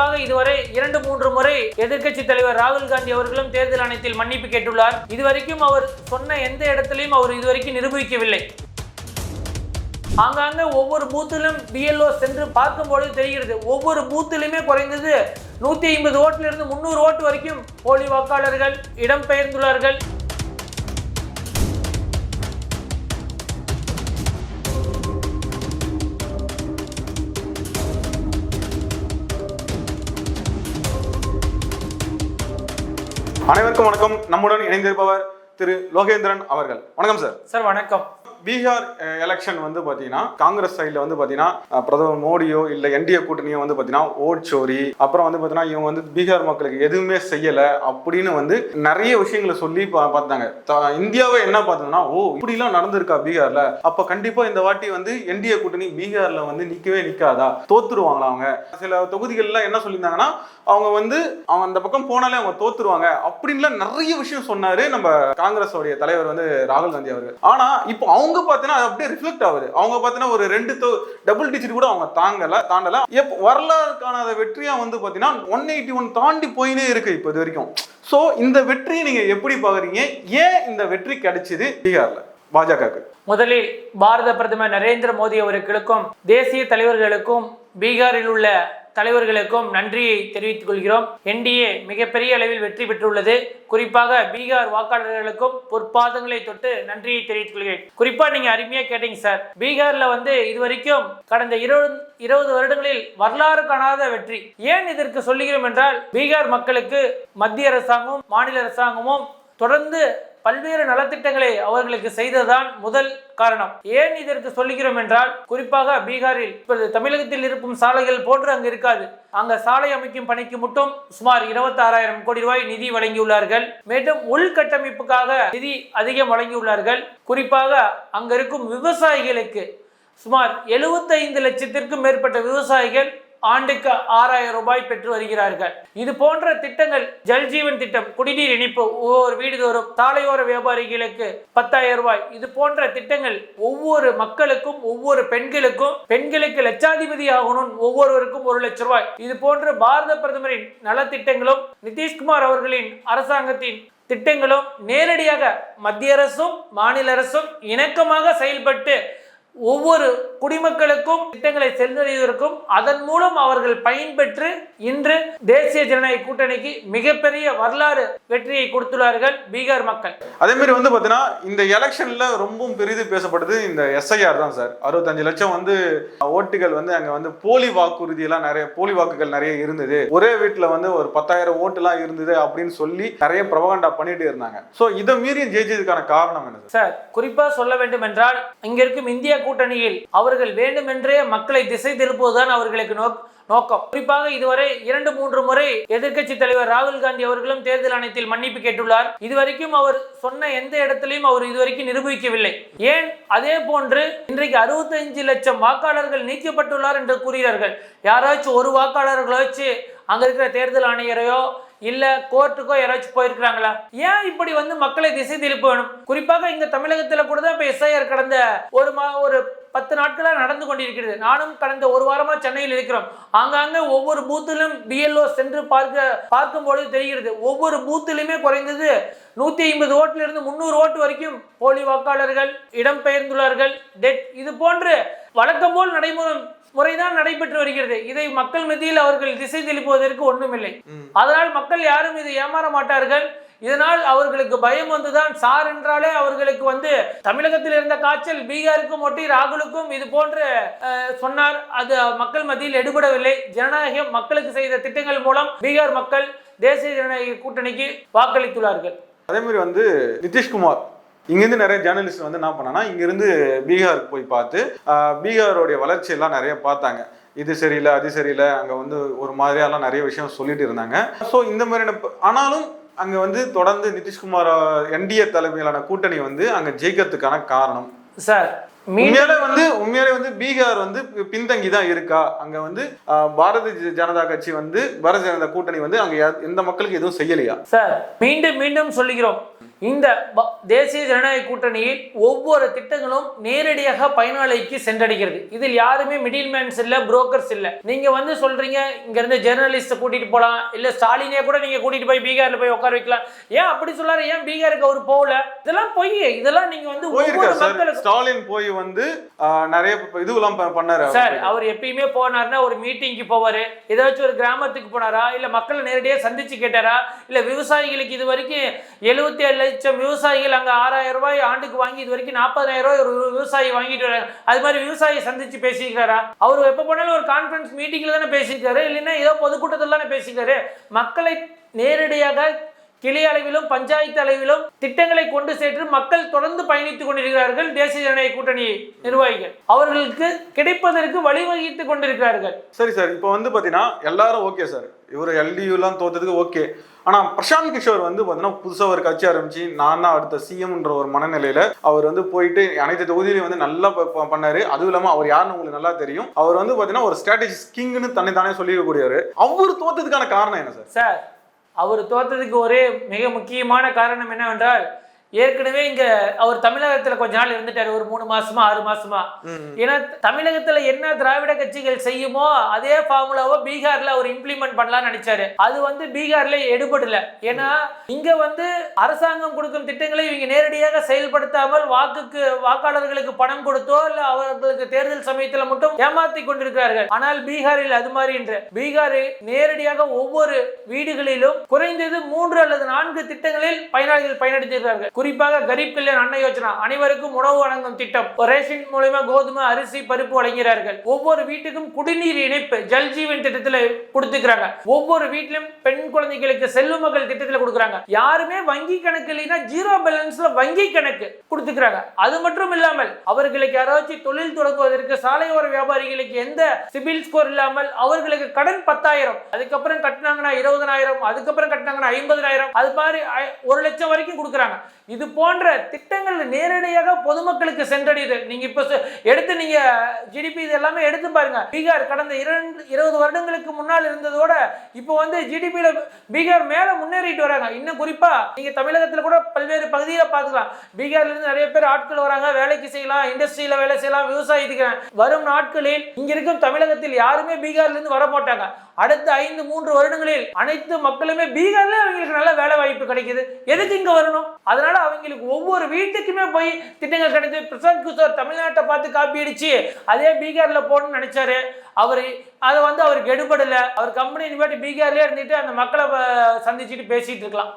குறிப்பாக இதுவரை இரண்டு மூன்று முறை எதிர்க்கட்சி தலைவர் ராகுல் காந்தி அவர்களும் தேர்தல் ஆணையத்தில் மன்னிப்பு கேட்டுள்ளார். இதுவரைக்கும் அவர் சொன்ன எந்த இடத்திலையும் அவர் இதுவரைக்கும் நிரூபிக்கவில்லை. ஆங்காங்க ஒவ்வொரு பூத்திலும் பிஎல்ஓ சென்று பார்க்கும்பொழுது தெரிகிறது. ஒவ்வொரு பூத்திலுமே குறைந்தது நூத்தி ஐம்பது ஓட்டிலிருந்து முந்நூறு ஓட்டு வரைக்கும் போலி வாக்காளர்கள் இடம்பெயர்ந்துள்ளார்கள் அனைவருக்கும் வணக்கம். நம்முடன் இணைந்திருப்பவர் திரு லோகேந்திரன் அவர்கள். வணக்கம் சார். சார் வணக்கம். பீகார் எலெக்ஷன் வந்து பார்த்தீங்கன்னா காங்கிரஸ் சைடில் வந்து பார்த்தீங்கன்னா பிரதமர் மோடியோ இல்லை என்டிஏ கூட்டணியோ வந்து பார்த்தீங்கன்னா ஓட் சோரி அப்புறம் வந்து பார்த்தீங்கன்னா இவங்க வந்து பீகார் மக்களுக்கு எதுவுமே செய்யலை அப்படின்னு வந்து நிறைய விஷயங்களை சொல்லி பா பார்த்தாங்க. த- இந்தியாவை என்ன பார்த்தோம்னா ஓ இப்படிலாம் நடந்திருக்கா பீகார்ல அப்போ கண்டிப்பாக இந்த வாட்டி வந்து என்டிஏ கூட்டணி பீகார்ல வந்து நிற்கவே நிற்காதா தோத்துருவாங்களா அவங்க? சில தொகுதிகள்லாம் என்ன சொல்லியிருந்தாங்கன்னா அவங்க வந்து அவங்க அந்த பக்கம் போனாலே அவங்க தோத்துருவாங்க அப்படின்லாம் நிறைய விஷயம் சொன்னாரு நம்ம காங்கிரஸோடைய தலைவர் வந்து ராகுல் காந்தி அவர்கள். ஆனா இப்போ அவங்க பார்த்தீங்கன்னா அது அப்படியே ரிஃப்ளெக்ட் ஆகுது. அவங்க பார்த்தீங்கன்னா ஒரு ரெண்டு டபுள் டிஜிட் கூட அவங்க தாங்கல தாண்டல. எப்போ வரலாறு காணாத வெற்றியா வந்து பார்த்தீங்கன்னா ஒன் எயிட்டி ஒன் தாண்டி போயினே இருக்கு இப்போ இது வரைக்கும். ஸோ இந்த வெற்றியை நீங்க எப்படி பாக்குறீங்க ஏன் இந்த வெற்றி கிடைச்சது? பீகார்ல பாஜகவுக்கு. முதலில் பாரத பிரதமர் நரேந்திர மோடி அவர்களுக்கும் தேசிய தலைவர்களுக்கும் பீகாரில் உள்ள தலைவர்களுக்கும் நன்றியை தெரிவித்துக் கொள்கிறோம். என்டிஏ மிகப்பெரிய அளவில் வெற்றி பெற்றுள்ளது. குறிப்பாக பீகார் வாக்காளர்களுக்கும் பொற்பாதங்களை தொட்டு நன்றியை தெரிவித்துக் கொள்கிறேன். குறிப்பா நீங்க அருமையா கேட்டீங்க சார். பீகார்ல வந்து இதுவரைக்கும் கடந்த இருபது இருபது வருடங்களில் வரலாறு காணாத வெற்றி. ஏன் இதற்கு சொல்லுகிறோம் என்றால் பீகார் மக்களுக்கு மத்திய அரசாங்கமும் மாநில அரசாங்கமும் தொடர்ந்து பல்வேறு நலத்திட்டங்களை அவர்களுக்கு செய்ததுதான் முதல் காரணம். ஏன் இதற்கு சொல்லுகிறோம் என்றால் குறிப்பாக பீகாரில் இப்போது தமிழகத்தில் இருக்கும் சாலைகள் போன்று அங்கு இருக்காது. அங்க சாலை அமைக்கும் பணிக்கு மட்டும் சுமார் 26000 கோடி ரூபாய் நிதி வழங்கியுள்ளார்கள். மேலும் உள்கட்டமைப்புக்காக நிதி அதிகம் வழங்கியுள்ளார்கள். குறிப்பாக அங்க இருக்கும் விவசாயிகளுக்கு சுமார் 75 லட்சத்திற்கும் மேற்பட்ட விவசாயிகள் ஆண்டுக்கு ஆறாயிரம் ரூபாய் பெற்று வருகிறார்கள். இது போன்ற திட்டங்கள் ஜல்ஜீவன் திட்டம் குடிநீர் இணைப்பு ஒவ்வொரு வீடுதோறும் சாலையோர வியாபாரிகளுக்கு பத்தாயிரம் ரூபாய். இது போன்ற திட்டங்கள் ஒவ்வொரு மக்களுக்கும் ஒவ்வொரு பெண்களுக்கும் பெண்களுக்கு லட்சாதிபதி ஆகணும் ஒவ்வொருவருக்கும் ஒரு லட்சம் ரூபாய். இது போன்ற பாரத பிரதமரின் நலத்திட்டங்களும் நிதிஷ்குமார் அவர்களின் அரசாங்கத்தின் திட்டங்களும் நேரடியாக மத்திய அரசும் மாநில அரசும் இணக்கமாக செயல்பட்டு ஒவ்வொரு குடிமக்களுக்கும் திட்டங்களை சென்றடைவதற்கும் அதன் மூலம் அவர்கள் பயன்பெற்று இன்று தேசிய ஜனநாயக கூட்டணிக்கு மிகப்பெரிய வரலாறு வெற்றியை கொடுத்துள்ளார்கள் பீகார் மக்கள். அதே மாதிரி வந்து பார்த்தீங்கன்னா இந்த எலெக்ஷன்ல ரொம்பவும் பெரிது பேசப்படுது. இந்த எஸ்ஐஆர் தான் சார். அறுபத்தஞ்சு லட்சம் வந்து ஓட்டுகள் வந்து அங்க வந்து போலி வாக்குறுதி எல்லாம் நிறைய போலி வாக்குகள் நிறைய இருந்தது. ஒரே வீட்டுல வந்து ஒரு பத்தாயிரம் ஓட்டுலாம் இருந்தது அப்படின்னு சொல்லி நிறைய பிரபகண்டா பண்ணிட்டு இருந்தாங்க. சோ இதை மீறி ஜெயிச்சதுக்கான காரணம் என்னது சார்? குறிப்பா சொல்ல வேண்டும் என்றால் இங்க இருக்கும் இந்திய கூட்டணியில் அவர்கள் வேண்டுமென்றே மக்களை திசை திருப்புவதுதான் அவர்களுக்கு நோக் நோக்கம். குறிப்பாக இதுவரை இரண்டு மூன்று முறை எதிர்க்கட்சி தலைவர் ராகுல் காந்தி அவர்களும் தேர்தல் ஆணையத்தில் மன்னிப்பு கேட்டுள்ளார். இதுவரைக்கும் அவர் சொன்ன எந்த இடத்திலையும் அவர் இதுவரைக்கும் நிரூபிக்கவில்லை. ஏன்? அதே போன்று இன்றைக்கு அறுபத்தஞ்சு லட்சம் வாக்காளர்கள் நீக்கப்பட்டுள்ளார் என்று கூறுகிறார்கள். யாராச்சும் ஒரு வாக்காளர்களாச்சு அங்க இருக்கிற தேர்தல் ஆணையரையோ இல்ல கோர்ட்டுக்கோ யாராச்சும் போயிருக்கிறாங்களா? ஏன் இப்படி வந்து மக்களை திசை திருப்ப வேணும்? குறிப்பாக இங்க தமிழகத்துல கூட தான் இப்ப எஸ்ஐஆர் கடந்த ஒரு மா ஒரு பத்து நாட்களாக நடந்து கொண்டிருக்கிறது. நானும் கடந்த ஒரு வாரமாக சென்னையில் இருக்கிறோம். அங்கங்கே ஒவ்வொரு பூத்திலும் பிஎல்ஓ சென்று பார்க்க பார்க்கும்பொழுது தெரிகிறது. ஒவ்வொரு பூத்திலுமே குறைந்தது நூத்தி ஐம்பது ஓட்டுல இருந்து முந்நூறு ஓட்டு வரைக்கும் போலி வாக்காளர்கள் இடம்பெயர்ந்துள்ளார்கள் டெட் இது போன்று வழக்கம் போல் நடைமுறை முறைதான் நடைபெற்று வருகிறது. இதை மக்கள் மத்தியில் அவர்கள் திசை திருப்புவதற்கு ஒண்ணுமில்லை. அதனால் மக்கள் யாரும் இதை ஏமாற மாட்டார்கள். இதனால் அவர்களுக்கு பயம் வந்துதான் சார் என்றாலே அவர்களுக்கு வந்து தமிழகத்தில் இருந்த காய்ச்சல் பீகாருக்கும் ஒட்டி ராகுலுக்கும் இது போன்று சொன்னார். அது மக்கள் மத்தியில் எடுபடவில்லை. ஜனநாயகம் மக்களுக்கு செய்த திட்டங்கள் மூலம் பீகார் மக்கள் தேசிய ஜனநாயக கூட்டணிக்கு வாக்களித்துள்ளார்கள். அதே மாதிரி வந்து நிதிஷ்குமார். இங்கேருந்து நிறைய ஜேர்னலிஸ்ட் வந்து என்ன பண்ணனா இங்கேருந்து பீகாருக்கு போய் பார்த்து பீகாரோடைய வளர்ச்சியெல்லாம் நிறைய பார்த்தாங்க. இது சரியில்லை அது சரியில்லை அங்கே வந்து ஒரு மாதிரியாலாம் நிறைய விஷயம் சொல்லிட்டு இருந்தாங்க. ஸோ இந்த மாதிரியான ஆனாலும் அங்கே வந்து தொடர்ந்து நிதிஷ்குமார் என்டிஏ தலைமையிலான கூட்டணி வந்து அங்கே ஜெயிக்கிறதுக்கான காரணம். சார் உண்மையாலே வந்து உண்மையாலே வந்து பீகார் வந்து பின்தங்கி தான் இருக்கா? அங்க வந்து பாரதிய ஜனதா கட்சி வந்து பாரதிய ஜனதா கூட்டணி வந்து அங்க எந்த மக்களுக்கு எதுவும் செய்யலையா? சார் மீண்டும் மீண்டும் சொல்லுகிறோம் இந்த தேசிய ஜனநாயக கூட்டணியில் ஒவ்வொரு திட்டங்களும் நேரடியாக பயனாளிக்கு சென்றடைகிறது. இதில் யாருமே மிடில் மேன்ஸ் இல்ல புரோக்கர்ஸ் இல்ல. நீங்க வந்து சொல்றீங்க இங்க இருந்து ஜெர்னலிஸ்ட கூட்டிட்டு போலாம் இல்ல ஸ்டாலினே கூட நீங்க கூட்டிட்டு போய் பீகார்ல போய் உட்கார வைக்கலாம். ஏன் அப்படி சொல்லாரு? ஏன் பீகாருக்கு அவர் போகல? இதெல்லாம் பொய் இதெல்லாம் நீங்க வந்து மக்களுக்கும் ஸ்டாலின் போய் வந்து நிறைய இதுவெல்லாம் பண்ணாரு. சார் அவர் எப்பயுமே போனாருன்னா ஒரு மீட்டிங்க்கு போவாரு. ஏதாச்சும் ஒரு கிராமத்துக்கு போனாரா? இல்ல மக்களை நேரடியாக சந்திச்சு கேட்டாரா? இல்ல விவசாயிகளுக்கு இது வரைக்கும் எழுபத்தி ஏழு லட்சம் விவசாயிகள் அங்கே ஆறாயிரம் ரூபாய் ஆண்டுக்கு வாங்கி இது வரைக்கும் நாற்பதாயிரம் ரூபாய் ஒரு விவசாயி வாங்கிட்டு வராங்க அது மாதிரி விவசாயி சந்திச்சு பேசியிருக்காரா? அவர் எப்போ போனாலும் ஒரு கான்ஃபரன்ஸ் மீட்டிங்கில் தானே பேசியிருக்காரு இல்லைன்னா ஏதோ பொதுக்கூட்டத்தில் தானே பேசியிருக்காரு. மக்களை நேரடியாக கிளை அளவிலும் பஞ்சாயத்து அளவிலும் திட்டங்களை கொண்டு சென்று மக்கள் தொடர்ந்து பயணித்துக் கொண்டிருக்கிறார்கள் தேசிய ஜனநாயக கூட்டணி நிர்வாகிகள். அவர்களுக்கு கிடைப்பதற்கு வழிவகுத்துக் கொண்டிருக்கிறார்கள். சரி சார் இப்போ வந்து பார்த்தீங்கன்னா எல்லாரும் ஓகே சார். இவர் எல்டியூலாம் தோத்ததுக்கு ஓகே. ஆனால் பிரசாந்த் கிஷோர் வந்து பார்த்தீங்கன்னா புதுசாக ஒரு கட்சி ஆரம்பிச்சு நான் தான் அடுத்த சிஎம்ன்ற ஒரு மனநிலையில அவர் வந்து போயிட்டு அனைத்து தொகுதியிலையும் வந்து நல்லா பண்ணாரு. அதுவும் இல்லாமல் அவர் யாருன்னு உங்களுக்கு நல்லா தெரியும். அவர் வந்து பார்த்தீங்கன்னா ஒரு ஸ்ட்ராட்டஜி கிங்னு தன்னை தானே சொல்லிக்கக்கூடியவர் அவர் தோத்ததுக்கான காரணம் என்ன சார்? சார் அவர் தோத்ததுக்கு ஒரே மிக முக்கியமான காரணம் என்னவென்றால் ஏற்கனவே இங்க அவர் தமிழகத்துல கொஞ்ச நாள் இருந்துட்டாரு ஒரு மூணு மாசமா ஆறு மாசமா. ஏன்னா தமிழகத்துல என்ன திராவிட கட்சிகள் செய்யுமோ அதே ஃபார்முலாவை பீகார்ல அவர் இம்ப்ளிமெண்ட் பண்ணலாம்னு நினைச்சாரு. அது வந்து பீகார்ல எடுபடல. ஏன்னா இங்க வந்து அரசாங்கம் கொடுக்கும் திட்டங்களை இவங்க நேரடியாக செயல்படுத்தாமல் வாக்குக்கு வாக்காளர்களுக்கு பணம் கொடுத்தோ இல்ல அவர்களுக்கு தேர்தல் சமயத்துல மட்டும் ஏமாத்தி கொண்டிருக்கிறார்கள். ஆனால் பீகாரில் அது மாதிரி என்று. பீகாரில் நேரடியாக ஒவ்வொரு வீடுகளிலும் குறைந்தது மூன்று அல்லது நான்கு திட்டங்களில் பயனாளிகள் பயனடைந்திருக்கிறார்கள். குறிப்பாக கரீப் கல்யாண் அன்ன யோஜனா அனைவருக்கும் உணவு வழங்கும் திட்டம். ரேஷன் மூலமா கோதுமை அரிசி பருப்பு வழங்குகிறார்கள் ஒவ்வொரு வீட்டுக்கும் குடிநீர் இணைப்பு ஜல் ஜீவன் கொடுத்துக்கிறாங்க. ஒவ்வொரு வீட்டிலும் பெண் குழந்தைகளுக்கு செல்வ மகள் திட்டத்தில் கொடுக்குறாங்க. யாருமே வங்கி கணக்கு இல்லைன்னா ஜீரோ பேலன்ஸ்ல வங்கி கணக்கு கொடுத்துக்கிறாங்க. அது மட்டும் இல்லாமல் அவர்களுக்கு யாராச்சும் தொழில் தொடங்குவதற்கு சாலையோர வியாபாரிகளுக்கு எந்த சிபில் ஸ்கோர் இல்லாமல் அவர்களுக்கு கடன் பத்தாயிரம் அதுக்கப்புறம் கட்டினாங்கன்னா இருபதனாயிரம் அதுக்கப்புறம் கட்டினாங்கன்னா ஐம்பதனாயிரம் அது மாதிரி ஒரு லட்சம் வரைக்கும் கொடுக்குறாங்க. இது போன்ற திட்டங்கள் நேரடியாக பொதுமக்களுக்கு சென்றடையுது. நீங்க இப்ப எடுத்து நீங்க ஜிடிபி இது எல்லாமே எடுத்து பாருங்க. பீகார் கடந்த இரண்டு இருபது வருடங்களுக்கு முன்னால் இருந்ததோட இப்போ வந்து ஜிடிபியில பீகார் மேல முன்னேறிட்டு வராங்க. இன்னும் குறிப்பா நீங்க தமிழகத்துல கூட பல்வேறு பகுதியில பார்க்கலாம் பீகார்ல இருந்து நிறைய பேர் ஆட்கள் வராங்க. வேலைக்கு செய்யலாம் இண்டஸ்ட்ரியில வேலை செய்யலாம் விவசாயத்துக்கு. வரும் நாட்களில் இங்க இருக்கும் தமிழகத்தில் யாருமே பீகார்ல இருந்து வர மாட்டாங்க. அடுத்த ஐந்து மூன்று வருடங்களில் அனைத்து மக்களுமே பீகார்ல அவங்களுக்கு நல்ல வேலை வாய்ப்பு கிடைக்குது. எதுக்கு இங்க வரணும்? அதனால அவங்களுக்கு ஒவ்வொரு வீட்டுக்குமே போய் திட்டங்கள் கிடைச்சி பிரசாந்த் கிஷோர் தமிழ்நாட்டை பார்த்து காப்பி அடிச்சு அதே பீகார்ல போகணும்னு நினைச்சாரு. அவர் அதை வந்து அவருக்கு எடுபடலை. அவர் கம்பெனி இனிமேட்டு பீகார்லயே இருந்துட்டு அந்த மக்களை சந்திச்சுட்டு பேசிட்டு இருக்கலாம்.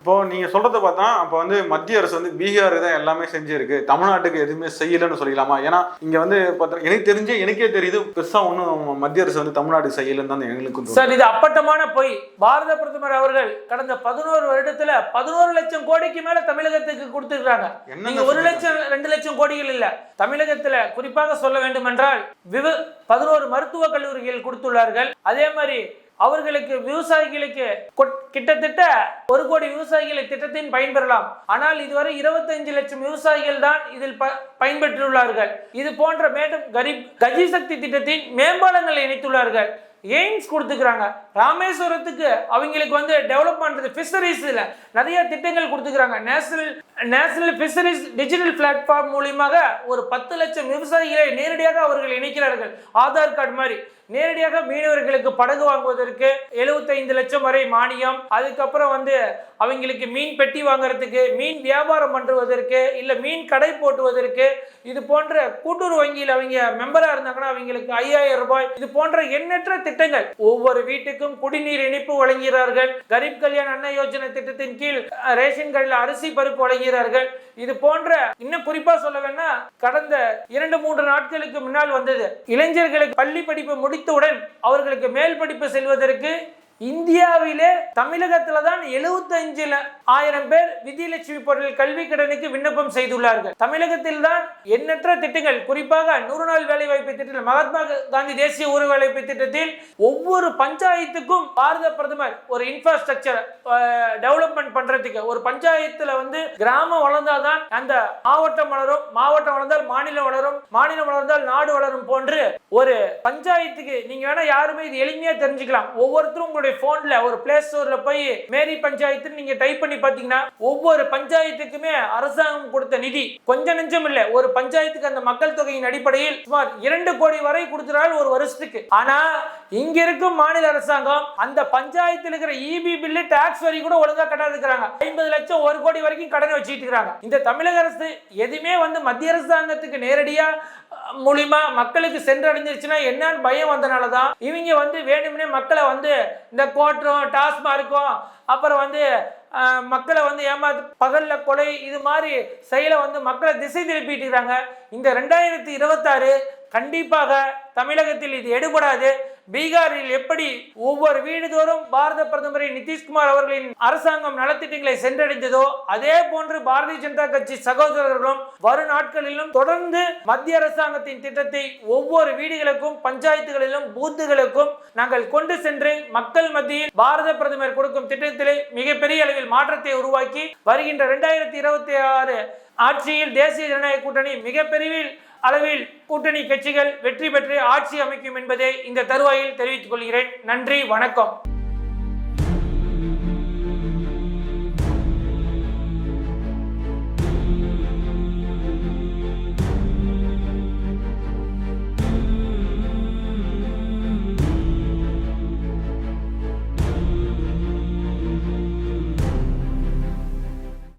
இப்போ நீங்க சொல்றத பார்த்தா அப்போ வந்து மத்திய அரசு வந்து பீகார் தான் எல்லாமே செஞ்சிருக்கு. தமிழ்நாட்டுக்கு எதுவுமே செய்யலன்னு சொல்லிக்கலாமா? ஏன்னா இங்க வந்து எனக்கு தெரிஞ்சு எனக்கே தெரியுது பெருசா ஒன்றும் மத்திய அரசு வந்து தமிழ்நாட்டுக்கு செய்யலன்னு தான் எங்களுக்கும் தோணுது. சார் இது அப்பட்டமான பொய். பாரத பிரதமர் அவர்கள் கடந்த பதினோரு வருடத்துல பதினோரு லட்சம் கோடிக்கு மேல தமிழகத்துக்கு கொடுத்துருக்காங்க நீங்க ஒரு? லட்சம் ரெண்டு லட்சம் கோடிகள் இல்ல. தமிழகத்துல குறிப்பாக சொல்ல வேண்டும் என்றால் விவ பதினோரு மருத்துவக் கல்லூரிகள் கொடுத்துள்ளார்கள். அதே மாதிரி அவர்களுக்கு விவசாயிகளுக்கு கொட்- கிட்டத்தட்ட ஒரு கோடி விவசாயிகளை திட்டத்தின் பயன்பெறலாம் ஆனால் இதுவரை 25 லட்சம் விவசாயிகள் தான் இதில் ப- பயன்பெற்றுள்ளார்கள். இது போன்ற மேலும் கரிப் கஜி சக்தி திட்டத்தின் மேம்பாலங்களை இணைத்துள்ளார்கள். எய்ம்ஸ் கொடுத்துக்கிறாங்க. ராமேஸ்வரத்துக்கு அவங்களுக்கு வந்து டெவலப் பண்ணுறது ஃபிஷரிஸில் நிறைய திட்டங்கள் கொடுத்துக்கிறாங்க. National national fisheries digital platform மூலியமாக ஒரு பத்து லட்சம் விவசாயிகளை நேரடியாக அவர்கள் இணைக்கிறார்கள். ஆதார் கார்டு மாதிரி. நேரடியாக மீனவர்களுக்கு படகு வாங்குவதற்கு 75 லட்சம் வரை மானியம் அதுக்கப்புறம் வந்து அவங்களுக்கு மீன் பெட்டி வாங்குறதுக்கு மீன் வியாபாரம் பண்ணுவதற்கு இல்லை மீன் கடை போட்டுவதற்கு இது போன்ற கூட்டுறவு வங்கியில் அவங்க மெம்பராக இருந்தாங்கன்னா அவங்களுக்கு ஐயாயிரம் ரூபாய் இது போன்ற எண்ணற்ற திட்டங்கள். ஒவ்வொரு வீட்டுக்கும் குடிநீர் இணைப்பு வழங்குகிறார்கள். கரீப் கல்யாண் அன்ன யோஜனை திட்டத்தின் கீழ் ரேஷன் கடையில் அரிசி பருப்பு வழங்குகிறார்கள். இது போன்ற இன்னும் குறிப்பா சொல்ல வேணா கடந்த இரண்டு மூன்று நாட்களுக்கு முன்னால் வந்தது. இளைஞர்களுக்கு பள்ளி படிப்பு முடித்தவுடன் அவர்களுக்கு மேல் படிப்பு செல்வதற்கு இந்தியாவிலே தமிழகத்துல தான் எழுபத்தஞ்சு ஆயிரம் பேர் விஜயலட்சுமி பொருள் கல்வி கடனுக்கு விண்ணப்பம் செய்துள்ளார்கள். தமிழகத்தில் தான் எண்ணற்ற திட்டங்கள் குறிப்பாக நூறு நாள் வேலை வாய்ப்பு திட்டத்தில் மகாத்மா காந்தி தேசிய ஊரக வேலைவாய்ப்பு திட்டத்தில் ஒவ்வொரு பஞ்சாயத்துக்கும் பாரத பிரதமர் ஒரு இன்ஃப்ராஸ்ட்ரக்சர் டெவலப்மெண்ட் பண்றதுக்கு ஒரு பஞ்சாயத்துல வந்து கிராமம் வளர்ந்தாதான் அந்த மாவட்டம் வளரும் மாவட்டம் வளர்ந்தால் மாநிலம் வளரும் மாநிலம் வளர்ந்தால் நாடு வளரும் போன்று ஒரு பஞ்சாயத்துக்கு நீங்க வேணா யாருமே இது எளிமையா தெரிஞ்சுக்கலாம். ஒவ்வொருத்தரும் உங்களுடைய போய் போன்ல ஒரு பிளே ஸ்டோர்ல போய் மேரி பஞ்சாயத்து நீங்க டைப் பண்ணி பாத்தீங்கன்னா ஒவ்வொரு பஞ்சாயத்துக்குமே அரசாங்கம் கொடுத்த நிதி. கொஞ்சம் நெஞ்சம் இல்ல ஒரு பஞ்சாயத்துக்கு அந்த மக்கள் தொகையின் அடிப்படையில் சுமார் இரண்டு கோடி வரை கொடுத்துறாள் ஒரு வருஷத்துக்கு. ஆனா இங்க இருக்கும் மாநில அரசாங்கம் அந்த பஞ்சாயத்தில் இருக்கிற இபி பில்லு டாக்ஸ் வரி கூட ஒழுங்கா கட்டாது இருக்கிறாங்க ஐம்பது லட்சம் ஒரு கோடி வரைக்கும் கடன் வச்சுட்டு இருக்கிறாங்க. இந்த தமிழக அரசு எதுவுமே வந்து மத்திய அரசாங்கத்துக்கு நேரடியா மூலிமா மக்களுக்கு சென்றடைஞ்சிருச்சுன்னா என்னன்னு பயம் வந்தனால தான் இவங்க வந்து வேணும்னே மக்களை வந்து இந்த கோட்டம் டாஸ்மார்க்கும் அப்புறம் வந்து மக்களை வந்து ஏமா பகலில் கொலை இது மாதிரி செயலை வந்து மக்களை திசை திருப்பிட்டு இருக்காங்க. இந்த ரெண்டாயிரத்தி இருபத்தாறு கண்டிப்பாக தமிழகத்தில் இது எடுபடாது. பீகாரில் எப்படி ஒவ்வொரு வீடுதோறும் பாரத பிரதமரின் நிதிஷ்குமார் அவர்களின் அரசாங்கம் நலத்திட்டங்களை சென்றடைந்ததோ அதே போன்று பாரதிய ஜனதா கட்சி சகோதரர்களும் வரும் நாட்களிலும் தொடர்ந்து மத்திய அரசாங்கத்தின் திட்டத்தை ஒவ்வொரு வீடுகளுக்கும் பஞ்சாயத்துகளிலும் பூத்துகளுக்கும் நாங்கள் கொண்டு சென்று மக்கள் மத்தியில் பாரத பிரதமர் கொடுக்கும் திட்டத்திலே மிகப்பெரிய அளவில் மாற்றத்தை உருவாக்கி வருகின்ற இரண்டாயிரத்தி இருபத்தி ஆறு ஆட்சியில் தேசிய ஜனநாயக கூட்டணி மிகப்பெரிய அளவில் கூட்டணி கட்சிகள் வெற்றி பெற்று ஆட்சி அமைக்கும் என்பதை இந்த தருவாயில் தெரிவித்துக் கொள்கிறேன். நன்றி வணக்கம்.